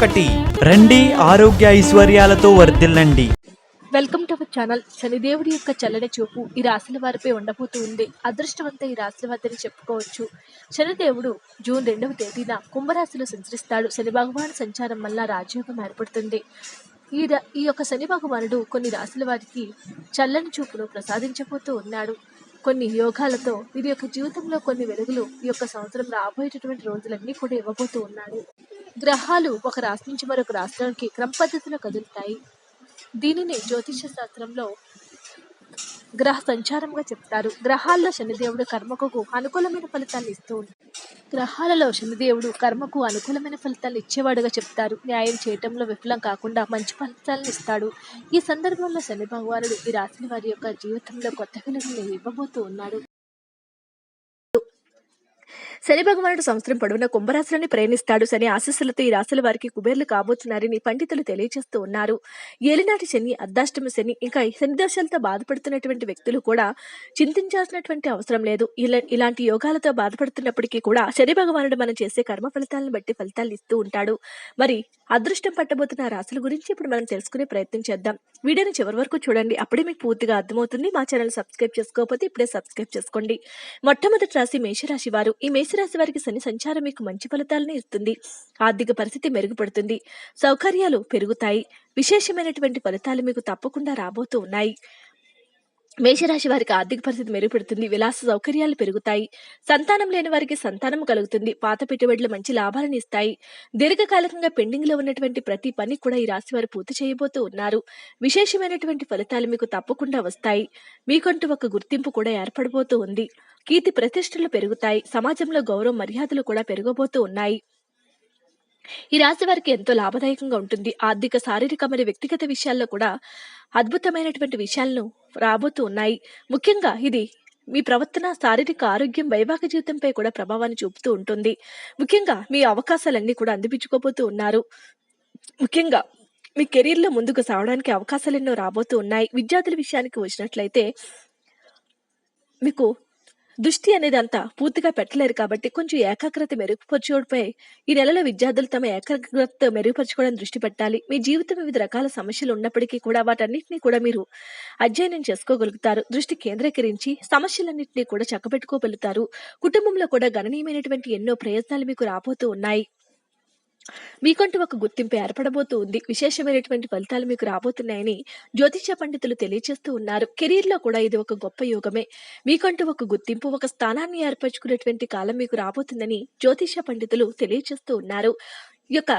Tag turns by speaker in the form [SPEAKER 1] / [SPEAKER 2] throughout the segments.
[SPEAKER 1] ఒకటి.
[SPEAKER 2] రండి ఆరోగ్య ఐశ్వర్యాలతో వర్ధిల్లండి.
[SPEAKER 3] వెల్కమ్ టు అవర్ ఛానల్ శనిదేవుడి యొక్క చల్లని చూపు ఈ రాశుల వారిపై ఉండబోతూ ఉంది. అదృష్టవంత ఈ రాశుల వద్దని చెప్పుకోవచ్చు. శనిదేవుడు జూన్ రెండవ తేదీన కుంభరాశిలో సంచరిస్తాడు. శని భగవాన్ సంచారం వల్ల రాజయోగం ఏర్పడుతుంది. ఈ ఈ యొక్క శని భగవానుడు కొన్ని రాశుల వారికి చల్లని చూపును ప్రసాదించబోతూ ఉన్నాడు. కొన్ని యోగాలతో వీరి యొక్క జీవితంలో కొన్ని వెలుగులు ఈ యొక్క సంవత్సరం రాబోయేటటువంటి రోజులన్నీ కూడా ఇవ్వబోతూ ఉన్నాడు. గ్రహాలు ఒక రాశి నుంచి మరొక రాష్ట్రానికి క్రమ పద్ధతిలో కదులుతాయి. దీనిని జ్యోతిష శాస్త్రంలో గ్రహ సంచారంగా చెప్తారు. గ్రహాల్లో శనిదేవుడు కర్మకు అనుకూలమైన ఫలితాన్ని ఇస్తూ ఉంటాడు గ్రహాలలో శనిదేవుడు కర్మకు అనుకూలమైన ఫలితాలు ఇచ్చేవాడుగా చెప్తారు. న్యాయం చేయటంలో విఫలం కాకుండా మంచి ఫలితాలను ఇస్తాడు. ఈ సందర్భంలో శని భగవానుడు ఈ రాశి వారి యొక్క జీవితంలో కొత్త విలువలు ఇవ్వబోతూ ఉన్నాడు. శని భగవానుడు సంవత్సరం పొడవున కుంభరాశులని ప్రయాణిస్తాడు శని ఆశస్సులతో ఈ రాశుల వారికి కుబేర్లు కాబోతున్నారని పండితులు తెలియజేస్తూ ఉన్నారు. ఏలినాటి శని అర్ధాష్టమి శని ఇంకా శని దోషాలతో బాధపడుతున్నటువంటి వ్యక్తులు కూడా చింతించాల్సినటువంటి అవసరం లేదు. ఇలా ఇలాంటి యోగాలతో బాధపడుతున్నప్పటికీ కూడా శని భగవానుడు మనం చేసే కర్మ ఫలితాలను బట్టి ఫలితాలు ఇస్తూ ఉంటాడు. మరి అదృష్టం పట్టబోతున్న రాశుల గురించి ఇప్పుడు మనం తెలుసుకునే ప్రయత్నం చేద్దాం. వీడియోని చివరి వరకు చూడండి. అప్పుడే మీకు పూర్తిగా అర్థమవుతుంది. మా ఛానల్ సబ్స్క్రైబ్ చేసుకోకపోతే ఇప్పుడే సబ్స్క్రైబ్ చేసుకోండి. మొట్టమొదటి రాశి మేషరాశి వారు. ఈ మేషరాశి వారికి శని సంచారం మీకు మంచి ఫలితాలను ఇస్తుంది. ఆర్థిక పరిస్థితి మెరుగుపడుతుంది. సౌకర్యాలు పెరుగుతాయి. విశేషమైనటువంటి ఫలితాలు మీకు తప్పకుండా రాబోతూ ఉన్నాయి. మేషరాశి వారికి ఆర్థిక పరిస్థితి మెరుగుపడుతుంది. విలాస సౌకర్యాలు పెరుగుతాయి. సంతానం లేని వారికి సంతానం కలుగుతుంది. పాత పెట్టుబడులు మంచి లాభాలను ఇస్తాయి. దీర్ఘకాలికంగా పెండింగ్లో ఉన్నటువంటి ప్రతి పని కూడా ఈ రాశి వారు పూర్తి చేయబోతూ ఉన్నారు. విశేషమైనటువంటి ఫలితాలు మీకు తప్పకుండా వస్తాయి. మీకంటూ ఒక గుర్తింపు కూడా ఏర్పడబోతూ ఉంది. కీర్తి ప్రతిష్టలు పెరుగుతాయి. సమాజంలో గౌరవ మర్యాదలు కూడా పెరగబోతూ ఉన్నాయి. ఈ రాశి వారికి ఎంతో లాభదాయకంగా ఉంటుంది. ఆర్థిక శారీరక మరియు వ్యక్తిగత విషయాల్లో కూడా అద్భుతమైనటువంటి విషయాలను రాబోతూ ఉన్నాయి. ముఖ్యంగా ఇది మీ ప్రవర్తన శారీరక ఆరోగ్యం వైవాహిక జీవితంపై కూడా ప్రభావాన్ని చూపుతూ ఉంటుంది. ముఖ్యంగా మీ అవకాశాలన్నీ కూడా అందిపించుకోబోతూ ఉన్నారు. ముఖ్యంగా మీ కెరీర్లో ముందుకు సాగడానికి అవకాశాలు ఎన్నో రాబోతూ ఉన్నాయి. విద్యార్థుల విషయానికి వచ్చినట్లయితే మీకు దృష్టి అనేది అంతా పూర్తిగా పెట్టలేరు కాబట్టి కొంచెం ఏకాగ్రత మెరుగుపరచుకోవడంపై ఈ నెలలో విద్యార్థులు తమ ఏకాగ్రత మెరుగుపరచుకోవడం దృష్టి పెట్టాలి. మీ జీవితం వివిధ రకాల సమస్యలు ఉన్నప్పటికీ కూడా వాటన్నిటిని కూడా మీరు అధ్యయనం చేసుకోగలుగుతారు. దృష్టి కేంద్రీకరించి సమస్యలన్నింటినీ కూడా చక్కబెట్టుకోగలుగుతారు. కుటుంబంలో కూడా గణనీయమైనటువంటి ఎన్నో ప్రయత్నాలు మీకు రాబోతూ ఉన్నాయి. మీకంటూ ఒక గుర్తింపు ఏర్పడబోతూ ఉంది. విశేషమైనటువంటి ఫలితాలు మీకు రాబోతున్నాయని జ్యోతిష పండితులు తెలియజేస్తూ ఉన్నారు. కెరీర్లో కూడా ఇది ఒక గొప్ప యోగమే. మీకంటూ ఒక గుర్తింపు ఒక స్థానాన్ని ఏర్పరచుకునేటువంటి కాలం మీకు రాబోతుందని జ్యోతిష పండితులు తెలియజేస్తూ ఉన్నారు. ఈ యొక్క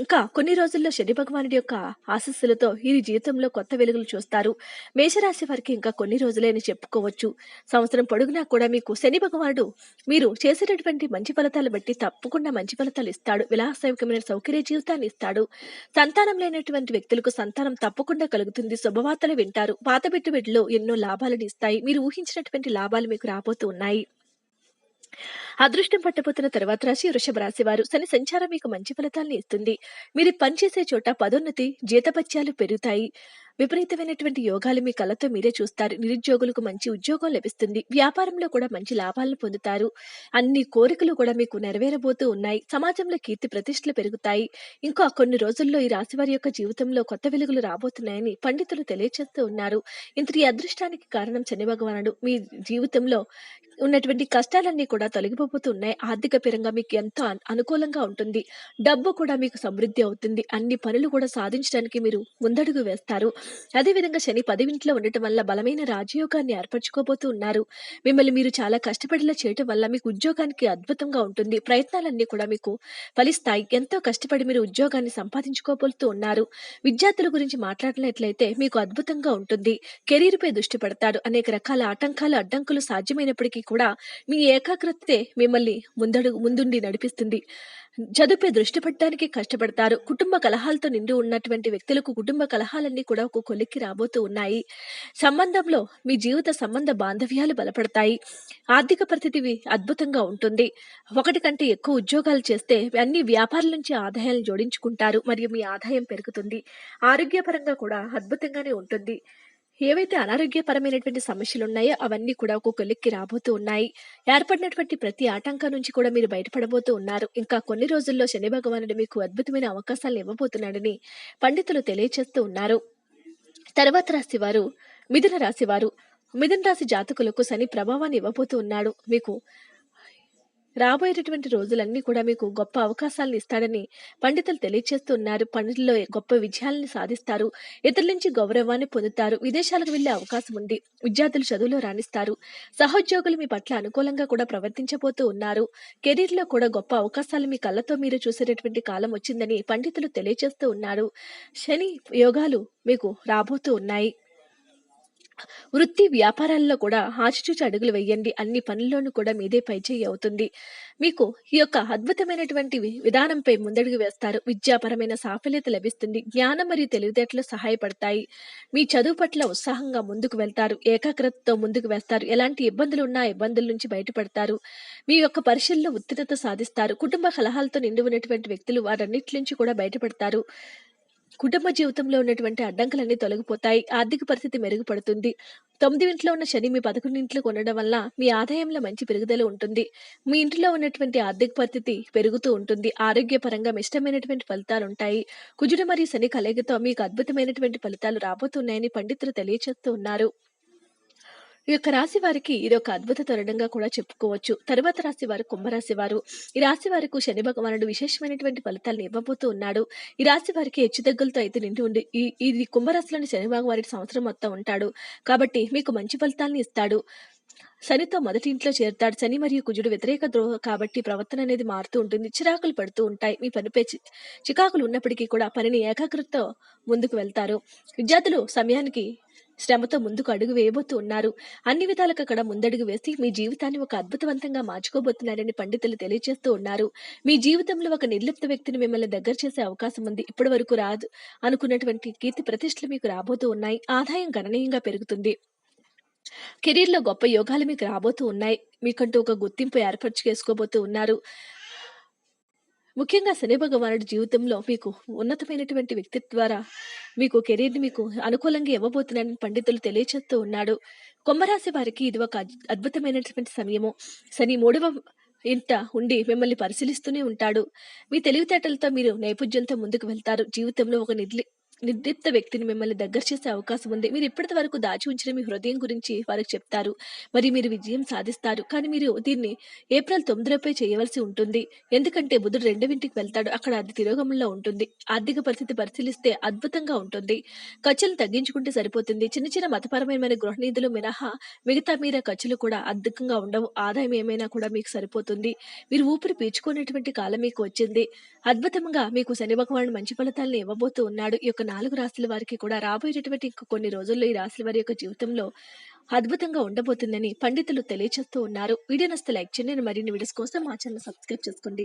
[SPEAKER 3] ఇంకా కొన్ని రోజుల్లో శని భగవానుడి యొక్క ఆశస్సులతో ఈ జీవితంలో కొత్త వెలుగులు చూస్తారు. మేషరాశి వారికి ఇంకా కొన్ని రోజులేని చెప్పుకోవచ్చు. సంవత్సరం పొడుగునా కూడా మీకు శని భగవానుడు మీరు చేసేటటువంటి మంచి ఫలితాలు బట్టి తప్పకుండా మంచి ఫలితాలు ఇస్తాడు. విలాసయుకమైన సౌకర్య జీవితాన్ని ఇస్తాడు. సంతానం లేనటువంటి వ్యక్తులకు సంతానం తప్పకుండా కలుగుతుంది. శుభవార్తలు వింటారు. పాత పెట్టుబడిలో ఎన్నో లాభాలను ఇస్తాయి. మీరు ఊహించినటువంటి లాభాలు మీకు రాబోతూ ఉన్నాయి. అదృష్టం పట్టబోతున్న తర్వాత రాశి వృషభ రాశి వారు శని సంచారం మీకు మంచి ఫలితాలను ఇస్తుంది. మీరు పనిచేసే చోట పదోన్నతి జీతపత్యాలు పెరుగుతాయి. విపరీతమైనటువంటి యోగాలు మీ కళ్ళతో మీరే చూస్తారు. నిరుద్యోగులకు మంచి ఉద్యోగం లభిస్తుంది. వ్యాపారంలో కూడా మంచి లాభాలను పొందుతారు. అన్ని కోరికలు కూడా మీకు నెరవేరబోతూ ఉన్నాయి. సమాజంలో కీర్తి ప్రతిష్టలు పెరుగుతాయి. ఇంకా కొన్ని రోజుల్లో ఈ రాశి వారి యొక్క జీవితంలో కొత్త వెలుగులు రాబోతున్నాయని పండితులు తెలియజేస్తూ ఉన్నారు. ఇంతటి అదృష్టానికి కారణం శని భగవానుడు. మీ జీవితంలో ఉన్నటువంటి కష్టాలన్నీ కూడా తొలగిపోతున్నాయి ఆర్థిక పరంగా మీకు ఎంతో అనుకూలంగా ఉంటుంది. డబ్బు కూడా మీకు సమృద్ధి అవుతుంది. అన్ని పనులు కూడా సాధించడానికి మీరు ముందడుగు వేస్తారు. అదేవిధంగా శని పదివింట్లో ఉండటం వల్ల బలమైన రాజయోగాన్ని ఏర్పరచుకోబోతూ ఉన్నారు. మిమ్మల్ని మీరు చాలా కష్టపడేలా చేయటం వల్ల మీకు ఉద్యోగానికి అద్భుతంగా ఉంటుంది. ప్రయత్నాలన్నీ కూడా మీకు ఫలిస్తాయి. ఎంతో కష్టపడి మీరు ఉద్యోగాన్ని సంపాదించుకోబోతూ ఉన్నారు. విద్యార్థుల గురించి మాట్లాడినట్లయితే మీకు అద్భుతంగా ఉంటుంది. కెరీర్పై దృష్టి పెడతారు. అనేక రకాల ఆటంకాలు అడ్డంకులు సాధ్యమైనప్పటికీ కూడా మీ ఏకాగ్రతే మిమ్మల్ని ముందడు ముందుండి నడిపిస్తుంది. చదువుపై దృష్టి పెట్టడానికి కష్టపడతారు. కుటుంబ కలహాలతో నిండి ఉన్నటువంటి వ్యక్తులకు కుటుంబ కలహాలన్నీ కూడా ఒక కొలిక్కి రాబోతూ ఉన్నాయి. సంబంధంలో మీ జీవిత సంబంధ బాంధవ్యాలు బలపడతాయి. ఆర్థిక పరిస్థితి అద్భుతంగా ఉంటుంది. ఒకటి కంటే ఎక్కువ ఉద్యోగాలు చేస్తే అన్ని వ్యాపారాల నుంచి ఆదాయాలను జోడించుకుంటారు. మరియు మీ ఆదాయం పెరుగుతుంది. ఆరోగ్యపరంగా కూడా అద్భుతంగానే ఉంటుంది. ఏవైతే అనారోగ్యపరమైనటువంటి సమస్యలు ఉన్నాయో అవన్నీ కూడా ఒక కొలిక్కి రాబోతూ ఉన్నాయి. ఏర్పడినటువంటి ప్రతి ఆటంకం నుంచి కూడా మీరు బయటపడబోతూ ఉన్నారు. ఇంకా కొన్ని రోజుల్లో శని భగవానుడు మీకు అద్భుతమైన అవకాశాలు ఇవ్వబోతున్నాడని పండితులు తెలియచేస్తూ ఉన్నారు. తర్వాత రాశి వారు మిథున రాశి వారు మిథున రాశి జాతకులకు శని ప్రభావాన్ని ఇవ్వబోతూ ఉన్నాడు. మీకు రాబోయేటటువంటి రోజులన్నీ కూడా మీకు గొప్ప అవకాశాలను ఇస్తాడని పండితులు తెలియచేస్తున్నారు. పనుల్లో గొప్ప విజయాలను సాధిస్తారు. ఇతరుల నుంచి గౌరవాన్ని పొందుతారు. విదేశాలకు వెళ్ళే అవకాశం ఉంది. విద్యార్థులు చదువులో రాణిస్తారు. సహోద్యోగులు మీ పట్ల అనుకూలంగా కూడా ప్రవర్తించబోతూ ఉన్నారు. కెరీర్లో కూడా గొప్ప అవకాశాలు మీ కళ్ళతో మీరు చూసేటటువంటి కాలం వచ్చిందని పండితులు తెలియజేస్తూ ఉన్నారు. శని యోగాలు మీకు రాబోతూ ఉన్నాయి. వృత్తి వ్యాపారాల్లో కూడా ఆచిచూచి అడుగులు వేయండి. అన్ని పనుల్లోనూ కూడా మీదే పైచేయి అవుతుంది. మీకు ఈ యొక్క అద్భుతమైనటువంటి విధానంపై ముందడుగు వేస్తారు. విద్యాపరమైన సాఫల్యత లభిస్తుంది. జ్ఞానం మరియు తెలివితేటలు సహాయపడతాయి. మీ చదువు పట్ల ఉత్సాహంగా ముందుకు వెళ్తారు. ఏకాగ్రతతో ముందుకు వేస్తారు. ఎలాంటి ఇబ్బందులు ఉన్నా ఇబ్బందుల నుంచి బయటపడతారు. మీ యొక్క పరిశీలనలో ఉత్తీర్ణత సాధిస్తారు. కుటుంబ కలహాలతో నిండి ఉన్నటువంటి వ్యక్తులు వారన్నిటి నుంచి కూడా బయటపడతారు. కుటుంబ జీవితంలో ఉన్నటువంటి అడ్డంకులన్నీ తొలగిపోతాయి. ఆర్థిక పరిస్థితి మెరుగుపడుతుంది. తొమ్మిది ఇంట్లో ఉన్న శని మీ పదకొండు ఇంట్లో ఉండడం వల్ల మీ ఆదాయంలో మంచి పెరుగుదల ఉంటుంది. మీ ఇంటిలో ఉన్నటువంటి ఆర్థిక పరిస్థితి పెరుగుతూ ఉంటుంది. ఆరోగ్యపరంగా ఇష్టమైనటువంటి ఫలితాలు ఉంటాయి. కుజుడు మరియు శని కలయికతో మీకు అద్భుతమైనటువంటి ఫలితాలు రాబోతున్నాయని పండితులు తెలియచేస్తూ ఉన్నారు. ఈ యొక్క రాశి వారికి ఇది ఒక అద్భుత తరుణంగా కూడా చెప్పుకోవచ్చు. తరువాత రాశి వారు కుంభరాశి వారు. ఈ రాశి వారికి శని భగవానుడు విశేషమైనటువంటి ఫలితాలను ఇవ్వబోతూ ఉన్నాడు. ఈ రాశి వారికి హెచ్చుతగ్గులతో అయితే నిండి ఉండి ఇది కుంభరాశిలోని శని భగవానుడి సంవత్సరం మొత్తం ఉంటాడు. కాబట్టి మీకు మంచి ఫలితాలను ఇస్తాడు. శనితో మొదటి ఇంట్లో చేరుతాడు. శని మరియు కుజుడు వ్యతిరేక ద్రోహ కాబట్టి ప్రవర్తన అనేది మారుతూ ఉంటుంది. చిరాకులు పడుతూ ఉంటాయి. మీ పనిపై చి- చికాకులు ఉన్నప్పటికీ కూడా పనిని ఏకాగ్రతతో ముందుకు వెళ్తారు. విద్యార్థులు సమయానికి శ్రమతో ముందుకు అడుగు వేయబోతూ ఉన్నారు. అన్ని విధాలకు అక్కడ ముందడుగు వేసి మీ జీవితాన్ని ఒక అద్భుతవంతంగా మార్చుకోబోతున్నారని పండితులు తెలియజేస్తూ ఉన్నారు. మీ జీవితంలో ఒక నిర్లిప్త వ్యక్తిని మిమ్మల్ని దగ్గర చేసే అవకాశం ఉంది. ఇప్పటి వరకు రాదు అనుకున్నటువంటి కీర్తి ప్రతిష్టలు మీకు రాబోతూ ఉన్నాయి. ఆదాయం గణనీయంగా పెరుగుతుంది. కెరీర్లో గొప్ప యోగాలు మీకు రాబోతూ ఉన్నాయి. మీకంటూ ఒక గుర్తింపు ఏర్పరచు చేసుకోబోతూ ఉన్నారు. ముఖ్యంగా శని భగవానుడి జీవితంలో మీకు ఉన్నతమైనటువంటి వ్యక్తి ద్వారా మీకు కెరీర్ని మీకు అనుకూలంగా ఇవ్వబోతున్నాడని పండితులు తెలియచేస్తూ ఉన్నాడు. కుంభరాశి వారికి ఇది ఒక అద్భుతమైనటువంటి సమయము. శని మూడవ ఇంట ఉండి మిమ్మల్ని పరిశీలిస్తూనే ఉంటాడు. మీ తెలివితేటలతో మీరు నైపుణ్యంతో ముందుకు వెళ్తారు. జీవితంలో ఒక నిర్లి నిర్దిప్త వ్యక్తిని మిమ్మల్ని దగ్గర చేసే అవకాశం ఉంది. మీరు ఇప్పటి వరకు దాచి ఉంచిన మీ హృదయం గురించి వారికి చెప్తారు. మరి మీరు విజయం సాధిస్తారు. కానీ మీరు దీన్ని ఏప్రిల్ తొమ్మిదిలోపై చేయవలసి ఉంటుంది. ఎందుకంటే బుధుడు రెండవింటికి వెళ్తాడు. అక్కడ అది తిరోగమంలో ఉంటుంది. ఆర్థిక పరిస్థితి పరిశీలిస్తే అద్భుతంగా ఉంటుంది. ఖర్చులు తగ్గించుకుంటే సరిపోతుంది. చిన్న చిన్న మతపరమైన గృహ నిధులు మినహా మిగతా మీద ఖర్చులు కూడా అద్భుతంగా ఉండవు. ఆదాయం ఏమైనా కూడా మీకు సరిపోతుంది. మీరు ఊపిరి పీల్చుకునేటువంటి కాలం మీకు వచ్చింది. అద్భుతంగా మీకు శని భగవానుడు మంచి ఫలితాలను ఇవ్వబోతూ ఉన్నాడు. ఈ యొక్క నాలుగు రాశుల వారికి కూడా రాబోయేటటువంటి కొన్ని రోజుల్లో ఈ రాశుల వారి యొక్క జీవితంలో అద్భుతంగా ఉండబోతుందని పండితులు తెలియజేస్తూ ఉన్నారు. వీడియో నస్తే లైక్ చేయండి. మరిన్ని వీడియోస్ కోసం మా ఛానల్ సబ్స్క్రైబ్ చేసుకోండి.